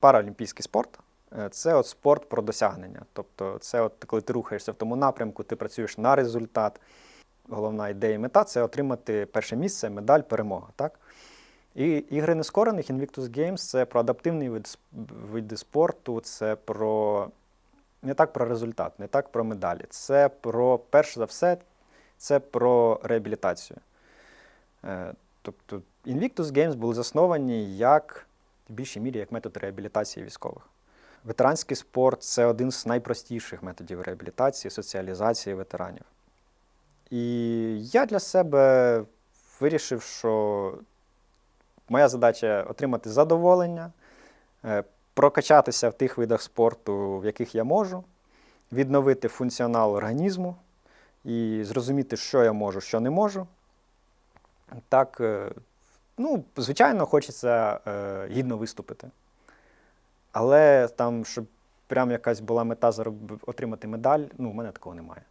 Паралімпійський спорт е, це от спорт про досягнення. Тобто, це от коли ти рухаєшся в тому напрямку, ти працюєш на результат. Головна ідея і мета це отримати перше місце, медаль, перемога. Так? І ігри нескорених Invictus Games це про адаптивний вид, види спорту, це про не так про результат, не так про медалі. Це про, перш за все, це про реабілітацію. Е, Тобто Invictus Games були засновані як в більшій мірі як метод реабілітації військових. Ветеранський спорт це один з найпростіших методів реабілітації, соціалізації ветеранів. І я для себе вирішив, що моя задача отримати задоволення, е, прокачатися в тих видах спорту, в яких я можу, відновити функціонал організму і зрозуміти, що я можу, що не можу. Так, е, ну, звичайно, хочеться е, гідно виступити. Але там, щоб прям якась була мета отримати медаль, ну, в мене такого немає.